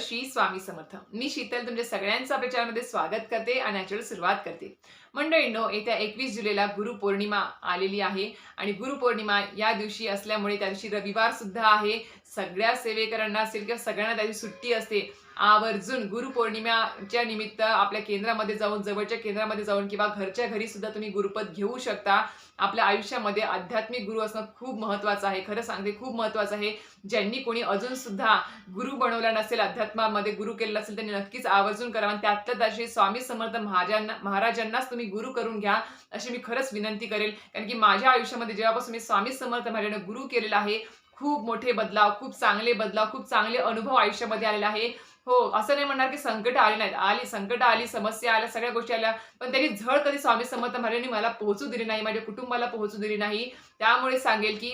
श्री स्वामी समर्थ. मी शीतल तुमच्या सगळ्यांचं प्रचारमध्ये स्वागत करते आणि याच्यावर सुरुवात करते. मंडळींनो येत्या एकवीस जुलैला गुरुपौर्णिमा आलेली आहे आणि गुरुपौर्णिमा या दिवशी असल्यामुळे त्या दिवशी रविवार सुद्धा आहे. सगळ्या सेवेकरांना असेल किंवा सगळ्यांना त्याची सुट्टी असते आवर्जून गुरुपौर्णिमेच्या निमित्त आपल्या केंद्रामध्ये जाऊन जवळच्या केंद्रामध्ये जाऊन किंवा घरच्या घरी सुद्धा तुम्ही गुरुपद घेऊ शकता. आपल्या आयुष्यामध्ये आध्यात्मिक गुरु असणं खूप महत्वाचं आहे. खरं सांगते खूप महत्वाचं आहे. ज्यांनी कोणी अजून सुद्धा गुरु बनवला नसेल अध्यात्मामध्ये गुरु केलेला असेल त्यांनी नक्कीच आवर्जून करा आणि त्यातल्या त्याशी स्वामी समर्थ महाराजांना महाराजांनाच तुम्ही गुरु करून घ्या अशी मी खरंच विनंती करेल. कारण की माझ्या आयुष्यामध्ये जेव्हापासून मी स्वामी समर्थ महाराजांना गुरु केलेला आहे खूप मोठे बदलाव खूप चांगले बदलाव खूप चांगले अनुभव आयुष्यामध्ये आलेला आहे. हो असं नाही म्हणणार की संकट आली नाहीत. आली संकट आली समस्या आल्या सगळ्या गोष्टी आल्या पण त्यांनी झळ कधी स्वामी समर्थ महाराजांनी मला पोहोचू दिली नाही माझ्या कुटुंबाला पोहोचू दिली नाही. त्यामुळे सांगेल की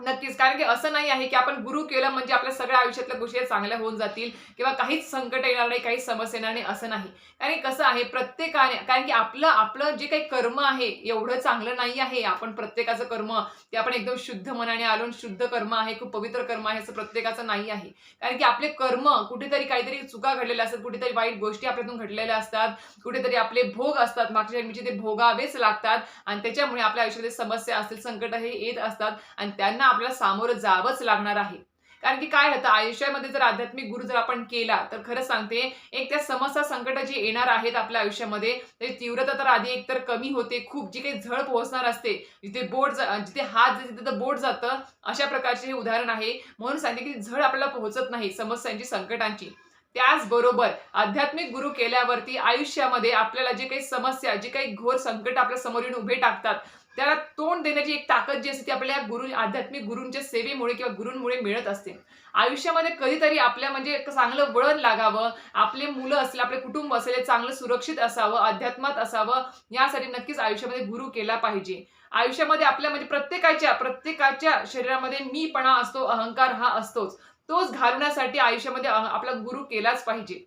नक्कीच. कारण की असं नाही आहे की आपण गुरु केलं म्हणजे आपल्या सगळ्या आयुष्यातल्या गोष्टी चांगल्या होऊन जातील किंवा काहीच संकट येणार नाही काही समस्या येणार नाही असं नाही. कारण कसं आहे प्रत्येकाने कारण की आपलं आपलं जे काही कर्म आहे एवढं चांगलं नाही आहे. आपण प्रत्येकाचं कर्म ते आपण एकदम शुद्ध मनाने आलो शुद्ध कर्म आहे खूप पवित्र कर्म आहे असं प्रत्येकाचं नाही आहे. कारण की आपले कर्म कुठेतरी काहीतरी चुका घडलेल्या असतात कुठेतरी वाईट गोष्टी आपल्यातून घडलेल्या असतात कुठेतरी आपले भोग असतात मागच्या जन्मीचे ते भोगावेच लागतात आणि त्याच्यामुळे आपल्या आयुष्यामध्ये समस्या असतील संकट हे येत असतात आणि त्यांना आपल्याला सामोरं जावंच लागणार आहे. कारण की काय होतं आयुष्यामध्ये जर आध्यात्मिक गुरु जर आपण केला तर खरं सांगते एक त्या समस्या संकट जे येणार आहेत आपल्या आयुष्यामध्ये त्याची तीव्रता तर आधी एकतर कमी होते खूप जी काही झळ पोहोचणार असते जिथे बोट जिथे हात जिथे बोट जातं अशा प्रकारचे हे उदाहरण आहे. म्हणून सांगते की झळ आपल्याला पोहोचत नाही समस्यांची संकटांची. त्याचबरोबर आध्यात्मिक गुरु केल्यावरती आयुष्यामध्ये आपल्याला जे काही समस्या जे काही घोर संकट आपल्यासमोर येऊन उभे टाकतात त्याला तोंड देण्याची एक ताकद जी असते ती आपल्या गुरु आध्यात्मिक गुरूंच्या सेवेमुळे किंवा गुरूंमुळे मिळत असते. आयुष्यामध्ये कधीतरी आपल्या म्हणजे चांगलं वळण लागावं आपले मुलं असले आपले कुटुंब असेल चांगलं सुरक्षित असावं अध्यात्मात असावं यासाठी नक्कीच आयुष्यामध्ये गुरु केला पाहिजे. आयुष्यामध्ये आपल्या म्हणजे प्रत्येकाच्या प्रत्येकाच्या शरीरामध्ये मीपणा असतो अहंकार हा असतोच. तोच घालवण्यासाठी आयुष्यामध्ये आपला गुरु केलाच पाहिजे.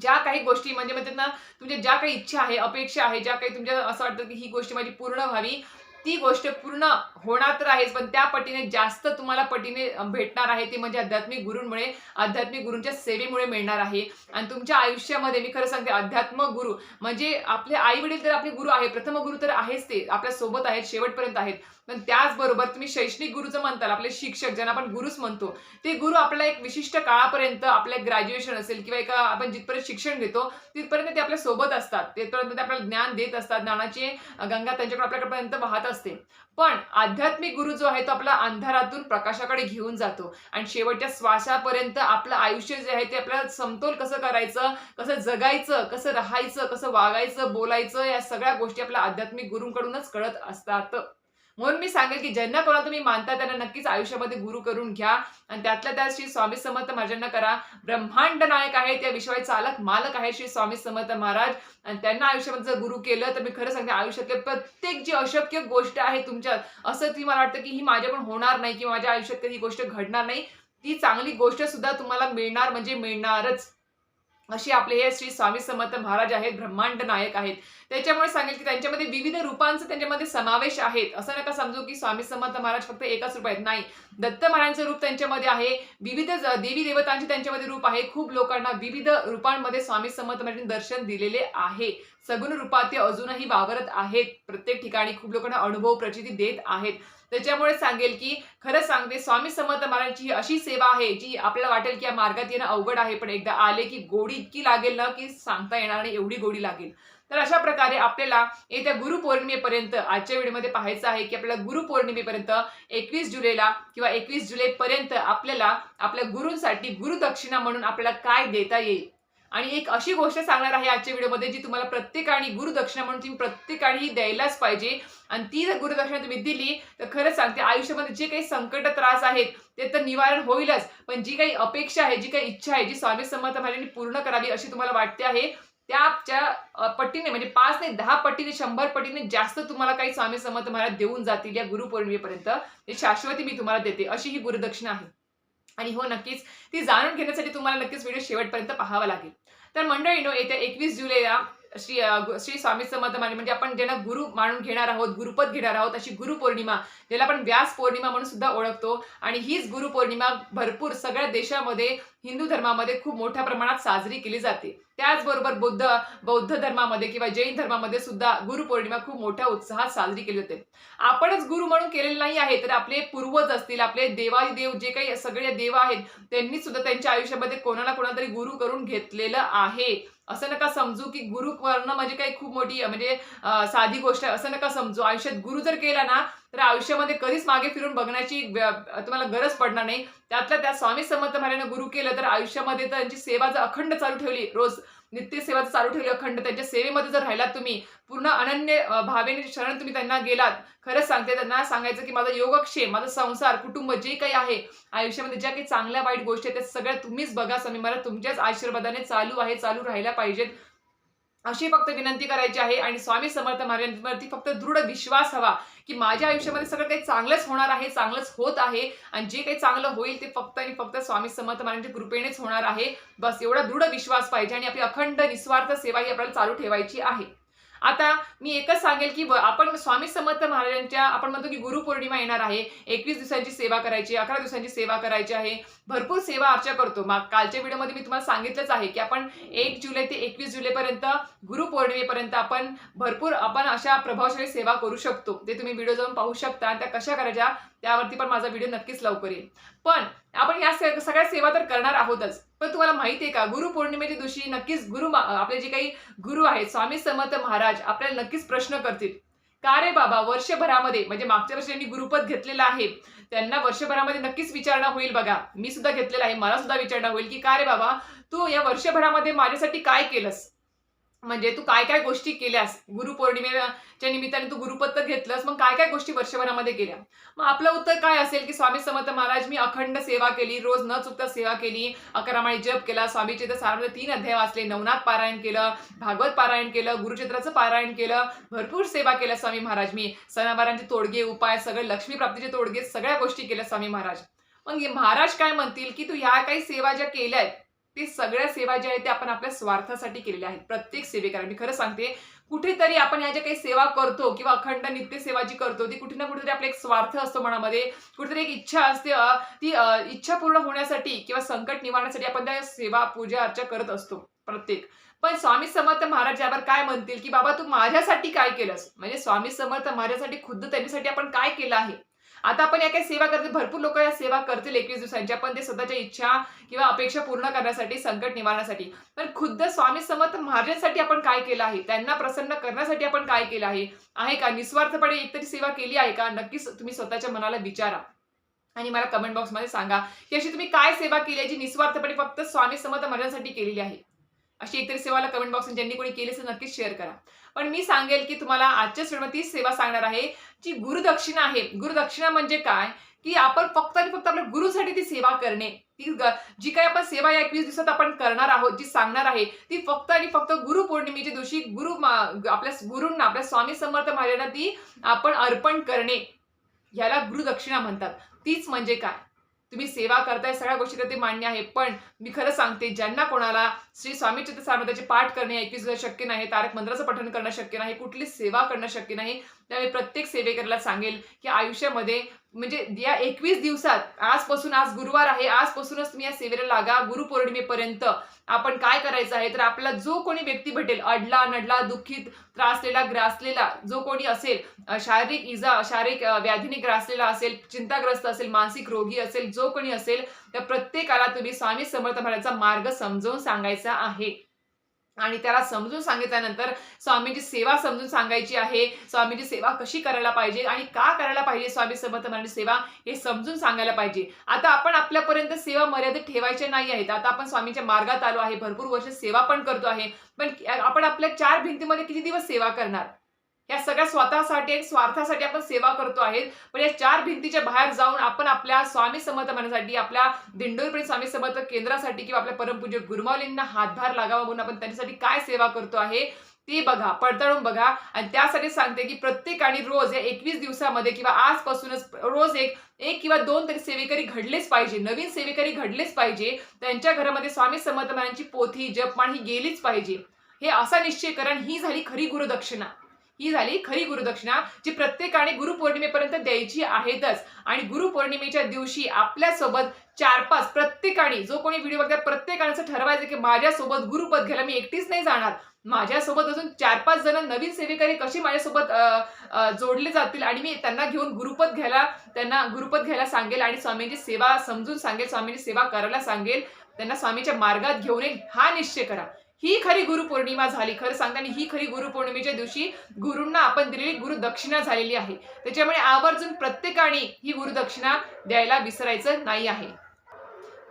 ज्या काही गोष्टी म्हणजे मग त्यांना तुमच्या ज्या काही इच्छा आहे अपेक्षा आहे ज्या काही तुमच्या असं वाटतं की ही गोष्ट माझी पूर्ण व्हावी ती गोष्ट पूर्ण होणार तर आहेच पण त्या पटीने जास्त तुम्हाला पटीने भेटणार आहे ती म्हणजे आध्यात्मिक गुरूंमुळे आध्यात्मिक गुरूंच्या सेवेमुळे मिळणार आहे. आणि तुमच्या आयुष्यामध्ये मी खरं सांगते अध्यात्म गुरु म्हणजे आपले आई वडील तर आपले गुरु आहे प्रथम गुरु तर आहेच ते आपल्यासोबत आहेत शेवटपर्यंत आहेत. पण त्याचबरोबर तुम्ही शैक्षणिक गुरुचं म्हणताल आपले शिक्षक ज्यांना आपण गुरुच म्हणतो ते गुरु आपल्याला एक विशिष्ट काळापर्यंत आपल्या ग्रॅज्युएशन असेल किंवा एका आपण जिथपर्यंत शिक्षण घेतो तिथपर्यंत ते आपल्यासोबत असतात. तिथपर्यंत ते आपल्याला ज्ञान देत असतात. ज्ञानाची गंगा त्यांच्याकडे आपल्यापर्यंत वाहत असते. पण आध्यात्मिक गुरु जो आहे तो आपला अंधारातून प्रकाशाकडे घेऊन जातो. आणि शेवटच्या श्वासापर्यंत आपलं आयुष्य जे आहे ते आपल्याला समतोल कसं करायचं कसं जगायचं कसं राहायचं कसं वागायचं बोलायचं या सगळ्या गोष्टी आपल्या आध्यात्मिक गुरूंकडूनच कळत असतात. म्हणून मी सांगेल की ज्यांना कोणाला तुम्ही मानता त्यांना नक्कीच आयुष्यामध्ये गुरु करून घ्या. आणि त्यातल्या त्यात श्री स्वामी समर्थ महाराजांना करा. ब्रह्मांड नायक आहे त्या विश्वाचे चालक मालक आहे श्री स्वामी समर्थ महाराज. आणि त्यांना आयुष्यामध्ये जर गुरु केलं तर मी खरं सांगते आयुष्यातले प्रत्येक जी अशक्य गोष्ट आहे तुमच्यात असं ती मला वाटतं की ही माझ्याकडून होणार नाही किंवा माझ्या आयुष्यात कधी गोष्ट घडणार नाही. ती चांगली गोष्ट सुद्धा तुम्हाला मिळणार म्हणजे मिळणारच. अशी आपले हे श्री स्वामी समर्थ महाराज आहेत ब्रह्मांड नायक आहेत. त्याच्यामुळे सांगेल की त्यांच्यामध्ये विविध रूपांचं त्यांच्यामध्ये समावेश आहेत. असं नका समजू की स्वामी समर्थ महाराज फक्त एकाच रूप आहेत. नाही. दत्त महाराजांचं रूप त्यांच्यामध्ये आहे. विविध देवी देवतांचे त्यांच्यामध्ये रूप आहे. खूप लोकांना विविध रूपांमध्ये स्वामी समर्थ महाराजांनी दर्शन दिलेले आहे. सगुण रूपात ते अजूनही वावरत आहेत. प्रत्येक ठिकाणी खूप लोकांना अनुभव प्रचिती देत आहेत. त्याच्यामुळे सांगेल की खरं सांगते स्वामी समर्थ महाराजांची ही अशी सेवा आहे जी आपल्याला वाटेल की या मार्गात येणं अवघड आहे पण एकदा आले की गोडी इतकी लागेल ना की सांगता येणार नाही एवढी गोडी लागेल. तर अशा प्रकारे आपल्याला येत्या गुरुपौर्णिमेपर्यंत आजच्या व्हिडिओमध्ये पाहायचं आहे की आपल्याला गुरुपौर्णिमेपर्यंत एकवीस जुलैला किंवा एकवीस जुलैपर्यंत आपल्याला आपल्या गुरूंसाठी गुरुदक्षिणा म्हणून आपल्याला काय देता येईल? आणि एक अशी गोष्ट सांगणार आहे आजच्या व्हिडिओमध्ये जी तुम्हाला प्रत्येकाने गुरुदक्षिणा म्हणून तुम्ही प्रत्येकाने द्यायलाच पाहिजे. आणि ती जर गुरुदक्षिणा तुम्ही दिली तर खरंच सांगते आयुष्यामध्ये जे काही संकट त्रास आहेत ते तर निवारण होईलच. पण जी काही अपेक्षा आहे जी काही इच्छा आहे जी स्वामी समर्थ महाराजांनी पूर्ण करावी अशी तुम्हाला वाटते आहे त्याच्या पट्टीने म्हणजे पाच नाही दहा पट्टीने शंभर पट्टीने जास्त तुम्हाला काही स्वामी समर्थ महाराज देऊन जातील या गुरुपौर्णिमेपर्यंत. ते शाश्वती मी तुम्हाला देते. अशी ही गुरुदक्षिणा आहे. आणि हो नक्कीच. ती जाणून घेण्यासाठी तुम्हाला नक्कीच व्हिडिओ शेवटपर्यंत पाहावा लागेल. तर मंडळीनो येत्या एकवीस जुलैला श्री श्री स्वामी समर्थ माने म्हणजे आपण ज्यांना गुरु मानून घेणार आहोत गुरुपद घेणार आहोत अशी गुरुपौर्णिमा ज्याला आपण व्यास पौर्णिमा म्हणून सुद्धा ओळखतो. आणि हीच गुरुपौर्णिमा भरपूर सगळ्या देशामध्ये हिंदू धर्मामध्ये खूप मोठ्या प्रमाणात साजरी केली जाते. त्याचबरोबर बुद्ध बौद्ध धर्मामध्ये किंवा जैन धर्मामध्ये सुद्धा गुरुपौर्णिमा खूप मोठ्या उत्साहात साजरी केली जाते. आपणच गुरु म्हणून केलेले नाही आहे तर आपले पूर्वज असतील आपले देवादिदेव जे काही सगळे देव आहेत त्यांनी सुद्धा त्यांच्या आयुष्यामध्ये कोणाला कोणाला तरी गुरु करून घेतलेलं आहे. असं नका समजू की गुरु करणं म्हणजे काही खूप मोठी म्हणजे साधी गोष्ट आहे. असं नका समजू. आयुष्यात गुरु जर केला ना तर आयुष्यामध्ये कधीच मागे फिरून बघण्याची तुम्हाला गरज पडणार नाही. त्यातल्या त्या स्वामी समर्थ महाराजांना गुरु केलं तर आयुष्यामध्ये तर त्यांची सेवा जर अखंड चालू ठेवली रोज नित्य सेवा चालू ठेवली अखंड त्यांच्या सेवेमध्ये जर राहिलात तुम्ही पूर्ण अनन्य भावेने शरण तुम्ही त्यांना गेलात खरंच सांगते त्यांना सांगायचं की माझा योगक्षेम माझा संसार कुटुंब जे काही आहे आयुष्यामध्ये ज्या काही चांगल्या वाईट गोष्टी आहेत त्या सगळ्या तुम्हीच बघा स्वामी मला तुमच्याच आशीर्वादाने चालू आहे चालू राहायला पाहिजेत. अशी फक्त विनंती करायची आहे आणि स्वामी समर्थ महाराजांवरती फक्त दृढ विश्वास हवा की माझ्या आयुष्यामध्ये सगळं काही चांगलंच होणार आहे चांगलंच होत आहे आणि जे काही चांगलं होईल ते फक्त आणि फक्त स्वामी समर्थ महाराजांच्या कृपेनेच होणार आहे. बस एवढा दृढ विश्वास पाहिजे आणि आपली अखंड निस्वार्थ सेवा ही आपल्याला चालू ठेवायची आहे. आता मी एकच सांगेल की आपण स्वामी समर्थ महाराजांच्या आपण म्हणतो की गुरुपौर्णिमा येणार आहे. एकवीस दिवसांची सेवा करायची अकरा दिवसांची सेवा करायची आहे. भरपूर सेवा अर्चा करतो. मग कालच्या व्हिडिओमध्ये मी तुम्हाला सांगितलंच आहे की आपण एक जुलै ते एकवीस जुलैपर्यंत गुरुपौर्णिमेपर्यंत आपण भरपूर आपण अशा प्रभावशाली सेवा करू शकतो. ते तुम्ही व्हिडिओ जाऊन पाहू शकता आणि त्या कशा करायच्या त्यावरती पण माझा व्हिडिओ नक्कीच लवकर येईल. पण आपण या सगळ्या सेवा तर करणार आहोतच. पण तुम्हाला माहिती आहे का गुरुपौर्णिमेच्या दिवशी नक्कीच गुरु आपले जे काही गुरु आहेत स्वामी समर्थ महाराज आपल्याला नक्कीच प्रश्न करतील. का रे बाबा वर्षभरामध्ये म्हणजे मागच्या वर्षी त्यांनी गुरुपद घेतलेलं आहे त्यांना वर्षभरामध्ये नक्कीच विचारणा होईल बघा. मी सुद्धा घेतलेला आहे मला सुद्धा विचारणा होईल की का रे बाबा तू या वर्षभरामध्ये माझ्यासाठी काय केलंस? म्हणजे तू काय काय गोष्टी केल्यास गुरुपौर्णिमेच्या निमित्ताने तू गुरुपत्र घेतलंस मग काय काय गोष्टी वर्षभरामध्ये केल्या? मग आपलं उत्तर काय असेल की स्वामी समर्थ महाराज मी अखंड सेवा केली रोज न चुकता सेवा केली अकरामाळी जप केला स्वामीचे तर सारामध्ये तीन अध्याय वाचले नवनाथ पारायण केलं भागवत पारायण केलं गुरुचित्राचं पारायण केलं भरपूर सेवा केल्या स्वामी महाराज मी. सणावारांचे तोडगे उपाय सगळे लक्ष्मी प्राप्तीचे तोडगे सगळ्या गोष्टी केल्या स्वामी महाराज. मग महाराज काय म्हणतील की तू ह्या काही सेवा ज्या केल्या आहेत ते सगळ्या सेवा ज्या आहेत त्या आपण आपल्या स्वार्थासाठी केलेल्या आहेत. प्रत्येक सेवेकरा मी खरं सांगते कुठेतरी आपण या ज्या काही सेवा करतो किंवा अखंड नित्य सेवा जी करतो ती कुठे ना कुठेतरी आपला एक स्वार्थ असतो मनामध्ये. कुठेतरी एक इच्छा असते ती इच्छा पूर्ण होण्यासाठी किंवा संकट निवारण्यासाठी आपण त्या सेवा पूजा अर्चा करत असतो प्रत्येक. पण स्वामी समर्थ महाराज यावर काय म्हणतील की बाबा तू माझ्यासाठी काय केलंस? म्हणजे स्वामी समर्थ माझ्यासाठी खुद्द त्यांच्यासाठी आपण काय केलं आहे? आता आपण या काही सेवा करते भरपूर लोक या सेवा करतील एकवीस दिवसांच्या पण ते स्वतःच्या इच्छा किंवा अपेक्षा पूर्ण करण्यासाठी संकट निवारण्यासाठी. पण खुद्द स्वामी समर्थ महाराजांसाठी आपण काय केलं आहे? त्यांना प्रसन्न करण्यासाठी आपण काय केलं आहे? आहे का? निस्वार्थपणे एकतरी सेवा केली आहे का? नक्कीच तुम्ही स्वतःच्या मनाला विचारा. आणि मला कमेंट बॉक्समध्ये सांगा की अशी तुम्ही काय सेवा केली आहे जी निस्वार्थपणे फक्त स्वामी समर्थ महाराजांसाठी केलेली आहे? अशी इतर सेवा मला कमेंट बॉक्स ज्यांनी कोणी केली असेल नक्कीच शेअर करा. पण मी सांगेल की तुम्हाला आजच्या श्रेणीमध्ये तीच सेवा सांगणार आहे जी गुरुदक्षिणा आहे. गुरुदक्षिणा म्हणजे काय? की आपण फक्त आणि फक्त आपल्या गुरुसाठी ती सेवा करणे. ती जी काही आपण सेवा या एकवीस दिवसात आपण करणार आहोत जी सांगणार आहे ती फक्त आणि फक्त गुरु पौर्णिमेच्या दिवशी गुरु आपल्या गुरूंना आपल्या स्वामी समर्थ महाराजांना ती आपण अर्पण करणे. याला गुरुदक्षिणा म्हणतात. तीच म्हणजे काय? तुम्ही सेवा करताय सगळ्या गोष्टी तर ते मान्य आहे. पण मी खरं सांगते ज्यांना कोणाला श्री स्वामी चित्र सामर्थ्याचे पाठ करणे ऐकवी शक्य नाही तारक मंत्राचं पठण करणं शक्य नाही कुठली सेवा करणं शक्य नाही त्यामुळे प्रत्येक सेवेकरला सांगेल की आयुष्यामध्ये म्हणजे या एकवीस दिवसात आजपासून आज गुरुवार आहे आजपासूनच तुम्ही या सेवेला लागा गुरुपौर्णिमेपर्यंत आपण काय करायचं आहे? तर आपल्याला जो कोणी व्यक्ती भेटेल अडला नडला दुःखित त्रासलेला ग्रासलेला जो कोणी असेल शारीरिक इजा शारीरिक व्याधीने ग्रासलेला असेल चिंताग्रस्त असेल मानसिक रोगी असेल जो कोणी असेल त्या प्रत्येकाला तुम्ही स्वामी समर्थ महाराजांचा मार्ग समजवून सांगायचा आहे. आणि त्याला समजून सांगितल्यानंतर स्वामींची सेवा समजून सांगायची आहे. स्वामींची सेवा कशी करायला पाहिजे आणि का करायला पाहिजे स्वामी समर्थ महाराज सेवा हे समजून सांगायला पाहिजे. आता आपण आपल्यापर्यंत सेवा मर्यादित ठेवायचे नाही आहेत. आता आपण स्वामींच्या मार्गात आलो आहे. भरपूर वर्ष सेवा पण करतो आहे. पण आपण आपल्या चार भिंतीमध्ये किती दिवस सेवा करणार? या सगळ्या स्वतःसाठी एक स्वार्थासाठी आपण सेवा करतो आहे. पण या चार भिंतीच्या बाहेर जाऊन आपण आपल्या स्वामी समर्थ मानण्यासाठी आपल्या दिंडोरीप्रेम स्वामी समर्थ केंद्रासाठी किंवा आपल्या परमपूज्य गुरुमावलींना हातभार लागावा म्हणून आपण त्यांच्यासाठी काय सेवा करतो आहे ते बघा पडताळून बघा. आणि त्यासाठी सांगते की प्रत्येकाने रोज या एकवीस दिवसामध्ये किंवा आजपासूनच रोज एक एक किंवा दोन तरी सेवेकरी घडलेच पाहिजे नवीन सेवेकरी घडलेच पाहिजे. त्यांच्या घरामध्ये स्वामी समर्थ पोथी जपमान ही गेलीच पाहिजे. हे असा निश्चय करण ही झाली खरी गुरुदक्षिणा. ही झाली खरी गुरुदक्षिणा जी प्रत्येकाने गुरुपौर्णिमेपर्यंत द्यायची आहेतच. आणि गुरुपौर्णिमेच्या दिवशी आपल्यासोबत चार पाच प्रत्येकाने जो कोणी व्हिडिओ बघतात प्रत्येकाने असं ठरवायचं की माझ्यासोबत गुरुपद घ्यायला मी एकटीच नाही जाणार. माझ्यासोबत अजून चार पाच जण नवीन सेवेकरी कशी माझ्यासोबत जोडले जातील आणि मी त्यांना घेऊन गुरुपद घ्यायला त्यांना गुरुपद घ्यायला सांगेल आणि स्वामींची सेवा समजून सांगेल स्वामींची सेवा करायला सांगेल. त्यांना स्वामीच्या मार्गात घेऊन येईल. हा निश्चय करा. ही खरी गुरुपौर्णिमा झाली खरं सांगता आणि ही खरी गुरुपौर्णिमेच्या दिवशी गुरूंना आपण दिलेली गुरुदक्षिणा झालेली आहे. त्याच्यामुळे आवर्जून प्रत्येकाने ही गुरुदक्षिणा द्यायला विसरायचं नाही आहे.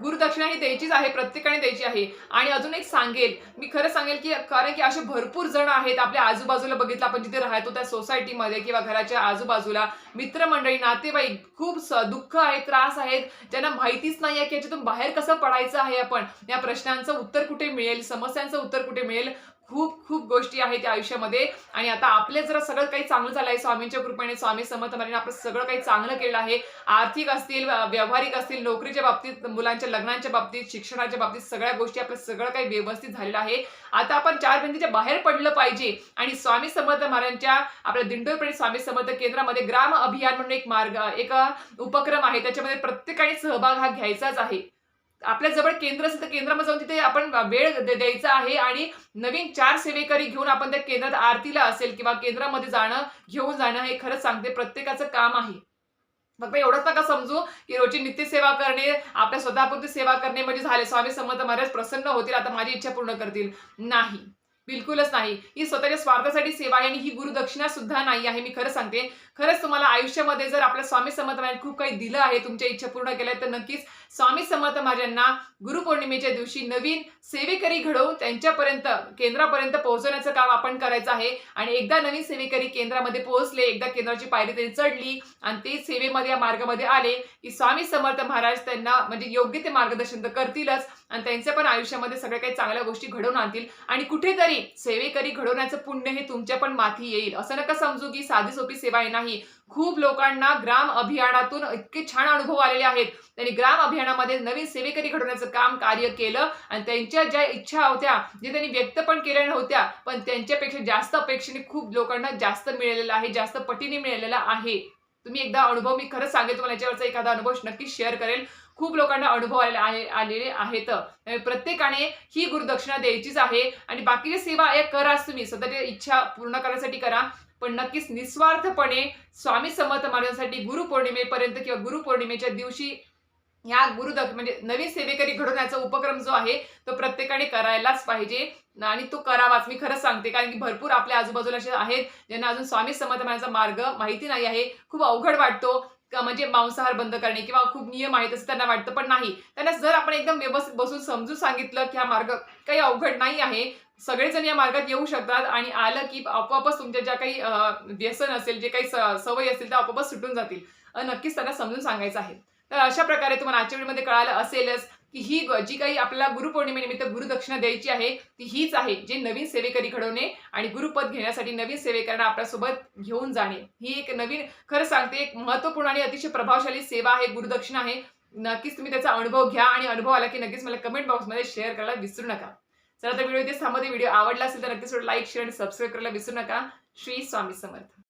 गुरुदक्षिणा ही द्यायचीच आहे प्रत्येकाने द्यायची आहे. आणि अजून एक सांगेल मी खरं सांगेल की कारण की असे भरपूर जण आहेत आपल्या आजूबाजूला बघितलं आपण जिथे राहतो त्या सोसायटीमध्ये किंवा घराच्या आजूबाजूला मित्रमंडळी नातेवाईक खूप स- दुःख आहे त्रास आहेत ज्यांना माहितीच नाही आहे की याच्यातून बाहेर कसं पडायचं आहे आपण. या प्रश्नांचं उत्तर कुठे मिळेल समस्यांचं उत्तर कुठे मिळेल? खूप खूप गोष्टी आहेत त्या आयुष्यामध्ये. आणि आता आपले जरा सगळं काही चांगलं झालं आहे स्वामींच्या कृपेने स्वामी समर्थ महाराजांनी आपलं सगळं काही चांगलं केलं आहे. आर्थिक असतील व्यावहारिक असतील नोकरीच्या बाबतीत मुलांच्या लग्नाच्या बाबतीत शिक्षणाच्या बाबतीत सगळ्या गोष्टी आपलं सगळं काही व्यवस्थित झालेलं आहे. आता आपण चार भिंतीच्या बाहेर पडलं पाहिजे. आणि स्वामी समर्थ महाराजांच्या आपल्या दिंडोरपणे स्वामी समर्थ केंद्रामध्ये ग्राम अभियान म्हणून एक मार्ग एक उपक्रम आहे. त्याच्यामध्ये प्रत्येकाने सहभाग हा घ्यायचाच आहे. आपल्या जवळ केंद्र असेल तर केंद्रामध्ये जाऊन तिथे आपण वेळ द्यायचा आहे आणि नवीन चार सेवेकरी घेऊन आपण त्या केंद्रात आरतीला असेल किंवा केंद्रामध्ये जाणं घेऊन जाणं हे खरंच सांगते. प्रत्येकाचं काम आहे. फक्त एवढंच नका समजू की रोजची नित्यसेवा करणे आपल्या स्वतःपुरती सेवा करणे म्हणजे झाले. स्वामी समर्थ महाराज प्रसन्न होतील आता माझी इच्छा पूर्ण करतील. नाही. बिलकुलच नाही. ही स्वतःच्या स्वार्थासाठी सेवा आहे आणि ही गुरुदक्षिणा सुद्धा नाही आहे मी खरं सांगते. खरंच तुम्हाला आयुष्यामध्ये जर आपल्या स्वामी समर्थ खूप काही दिलं आहे तुमच्या इच्छा पूर्ण केल्या तर नक्कीच स्वामी समर्थ महाराजांना गुरुपौर्णिमेच्या दिवशी नवीन सेवेकरी घडवून त्यांच्यापर्यंत केंद्रापर्यंत पोहोचवण्याचं काम आपण करायचं आहे. आणि एकदा नवीन सेवेकरी केंद्रामध्ये पोहोचले एकदा केंद्राची पायरी त्यांनी चढली आणि ते सेवेमध्ये या मार्गामध्ये आले की स्वामी समर्थ महाराज त्यांना म्हणजे योग्य ते मार्गदर्शन तर करतीलच आणि त्यांच्या पण आयुष्यामध्ये सगळ्या काही चांगल्या गोष्टी घडवून आणतील. आणि कुठेतरी सेवेकरी घडवण्याचं पुण्य हे तुमच्या पण माथी येईल. असं नका समजू की साधी सोपी सेवा आहे नाही. खूप लोकांना ग्राम अभियानातून इतके छान अनुभव आलेले आहेत. त्यांनी ग्राम अभियानामध्ये नवीन सेवेकरी घडवण्याचं काम कार्य केलं आणि त्यांच्या ज्या इच्छा होत्या जे त्यांनी व्यक्त पण केल्या नव्हत्या पण त्यांच्यापेक्षा जास्त अपेक्षेने खूप लोकांना जास्त मिळालेलं आहे जास्त पटीने मिळालेला आहे. तुम्ही एकदा अनुभव मी खरंच सांगेल तुम्हाला याच्यावरचा एखादा अनुभव नक्कीच शेअर करेल. खूप लोकांना अनुभव आले आहे आलेले आहेत. प्रत्येकाने ही गुरुदक्षिणा द्यायचीच आहे. आणि बाकीची सेवा या करा तुम्ही. स्वतःच्या इच्छा पूर्ण करण्यासाठी करा. पण नक्कीच निस्वार्थपणे स्वामी समर्थ महाराजांसाठी गुरुपौर्णिमेपर्यंत किंवा गुरुपौर्णिमेच्या दिवशी ह्या गुरुदक्ष म्हणजे नवीन सेवेकरी घडवण्याचा उपक्रम जो आहे तो प्रत्येकाने करायलाच पाहिजे. आणि तो करावाच. मी खरंच सांगते कारण की भरपूर आपल्या आजूबाजूला असे आहेत ज्यांना अजून स्वामी समर्थ महाराजांचा मार्ग माहिती नाही आहे. खूप अवघड वाटतो का म्हणजे मांसाहार बंद करणे किंवा खूप नियम आहेत असं त्यांना वाटतं पण नाही. त्यांना जर आपण एकदम व्यवस्थित बसून समजून सांगितलं की हा मार्ग काही अवघड नाही आहे सगळेजण या मार्गात येऊ शकतात आणि आलं की आपोआपच तुमच्या ज्या काही व्यसन असेल जे काही स- सवयी असतील त्या आपोआपच सुटून जातील. नक्कीच त्यांना समजून सांगायचं आहे. तर अशा प्रकारे तुम्हाला आजच्या व्हिडिओमध्ये कळालं असेलच की ही जी काही आपल्याला गुरुपौर्णिमेनिमित्त गुरुदक्षिणा द्यायची आहे ती हीच आहे जे नवीन सेवेकरी घडवणे आणि गुरुपद घेण्यासाठी नवीन सेवेकरांना आपल्यासोबत घेऊन जाणे. ही एक नवीन खरं सांगते एक महत्त्वपूर्ण आणि अतिशय प्रभावशाली सेवा आहे गुरुदक्षिणा आहे. नक्कीच तुम्ही त्याचा अनुभव घ्या आणि अनुभव आला की नक्कीच मला कमेंट बॉक्समध्ये शेअर करायला विसरू नका. चला तर व्हिडिओ इथे थांबते व्हिडिओ आवडला असेल तर नक्कीच लाईक शेअर आणि सबस्क्राईब करायला विसरू नका. श्री स्वामी समर्थ.